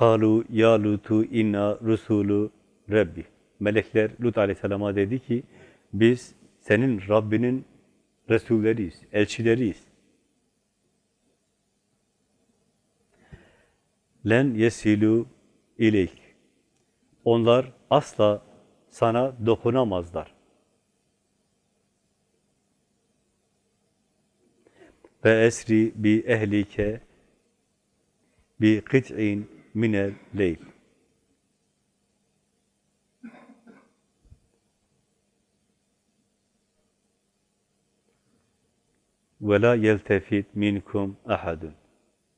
Kalu ya Lutu inna rusulu Rabbi. Melekler Lut aleyhisselama dedi ki biz senin Rabbinin Resulleriyiz, elçileriyiz. Len yesilu ileyk. Onlar asla sana dokunamazlar. Ve esri bi ehlike bi kıt'in minel leyl. Ve la yeltefit minkum ahadun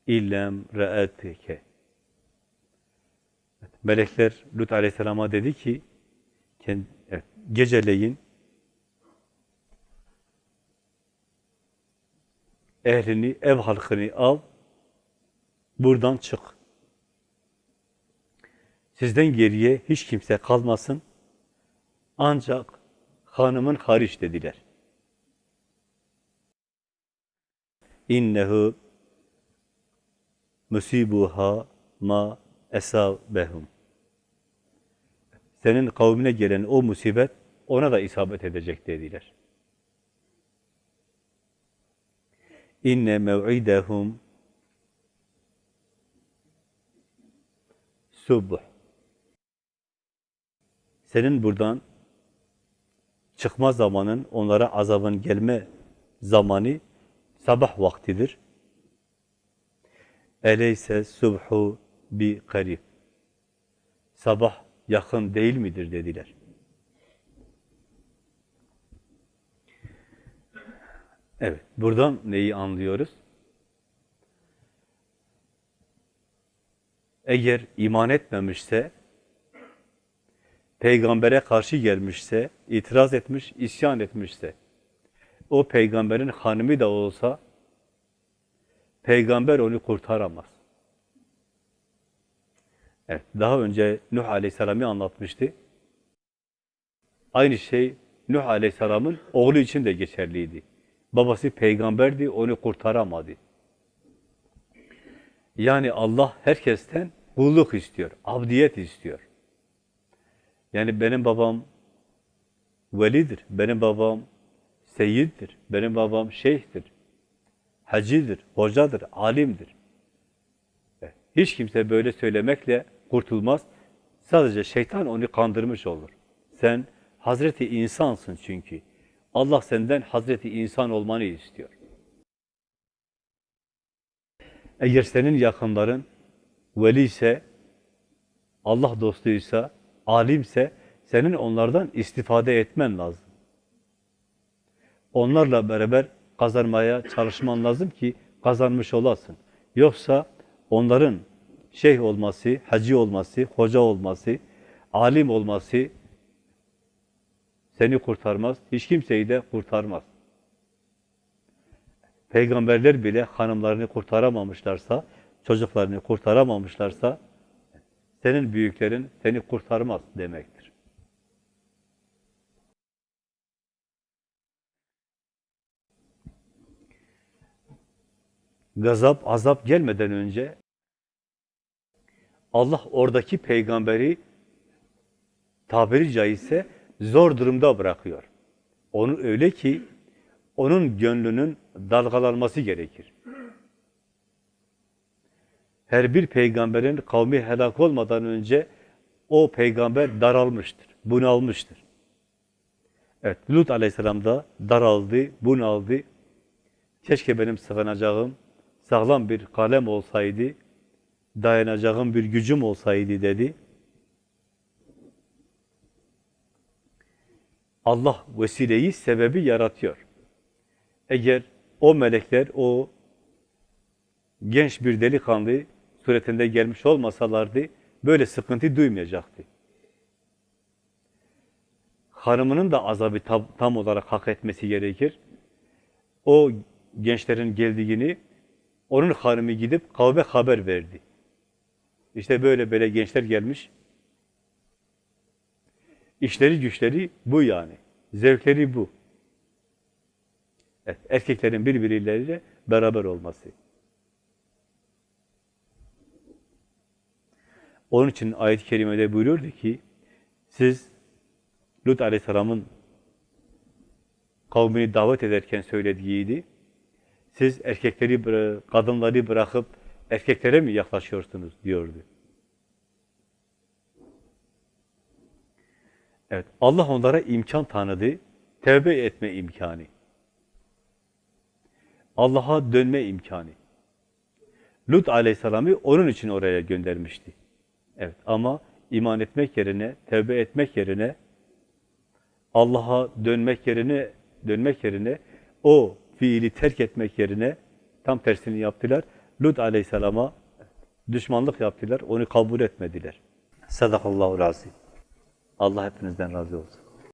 illem ra'atike. Melekler Lut aleyhisselama dedi ki geceleyin ehlini, ev halkını al, buradan çık. Sizden geriye hiç kimse kalmasın, ancak hanımın hariç dediler. İnnehu musibuha ma esabehum. Senin kavmine gelen o musibet ona da isabet edecek dediler. İnne mev'idehum subuh. Senin buradan çıkma zamanın, onlara azabın gelme zamanı sabah vaktidir. Eleyse subhu bi karib. Sabah yakın değil midir dediler. Evet, buradan neyi anlıyoruz? Eğer iman etmemişse, peygambere karşı gelmişse, itiraz etmiş, isyan etmişse, o peygamberin hanımı da olsa, peygamber onu kurtaramaz. Evet, daha önce Nuh Aleyhisselam'ı anlatmıştı. Aynı şey Nuh Aleyhisselam'ın oğlu için de geçerliydi. Babası peygamberdi, onu kurtaramadı. Yani Allah herkesten kulluk istiyor, abdiyet istiyor. Yani benim babam velidir, benim babam seyyiddir, benim babam şeyhtir, hacıdır, hocadır, alimdir. Evet, Hiç kimse böyle söylemekle kurtulmaz. Sadece şeytan onu kandırmış olur. Sen Hazreti insansın çünkü. Allah senden Hazreti insan olmanı istiyor. Eğer senin yakınların veli ise, Allah dostuysa, alimse, senin onlardan istifade etmen lazım. Onlarla beraber kazanmaya çalışman lazım ki kazanmış olasın. Yoksa onların şeyh olması, hacı olması, hoca olması, alim olması seni kurtarmaz, hiç kimseyi de kurtarmaz. Peygamberler bile hanımlarını kurtaramamışlarsa, çocuklarını kurtaramamışlarsa, senin büyüklerin seni kurtarmaz demektir. Gazap, azap gelmeden önce Allah oradaki peygamberi tabiri caizse zor durumda bırakıyor. Onu öyle ki onun gönlünün dalgalanması gerekir. Her bir peygamberin kavmi helak olmadan önce o peygamber daralmıştır, bunalmıştır. Evet, Lut aleyhisselam da daraldı, bunaldı. Keşke benim sığınacağım sağlam bir kalem olsaydı, dayanacağım bir gücüm olsaydı dedi. Allah vesileyi, sebebi yaratıyor. Eğer o melekler, o genç bir delikanlı suretinde gelmiş olmasalardı, böyle sıkıntı duymayacaktı. Hanımının da azabı tam, tam olarak hak etmesi gerekir. O gençlerin geldiğini, onun hanımı gidip kavme haber verdi. İşte böyle böyle gençler gelmiş. İşleri güçleri bu yani. Zevkleri bu. Evet, erkeklerin birbirleriyle beraber olması. Onun için ayet-i kerimede buyuruyordu ki, siz Lut aleyhisselamın kavmini davet ederken söylediğiydi. Siz erkekleri, kadınları bırakıp erkeklere mi yaklaşıyorsunuz diyordu. Evet, Allah onlara imkan tanıdı, tevbe etme imkanı. Allah'a dönme imkanı. Lut aleyhisselamı onun için oraya göndermişti. Evet ama iman etmek yerine, tevbe etmek yerine, Allah'a dönmek yerine, dönmek yerine, o fiili terk etmek yerine tam tersini yaptılar. Lut aleyhisselama düşmanlık yaptılar, onu kabul etmediler. Sadakallahu razı. Allah hepinizden razı olsun.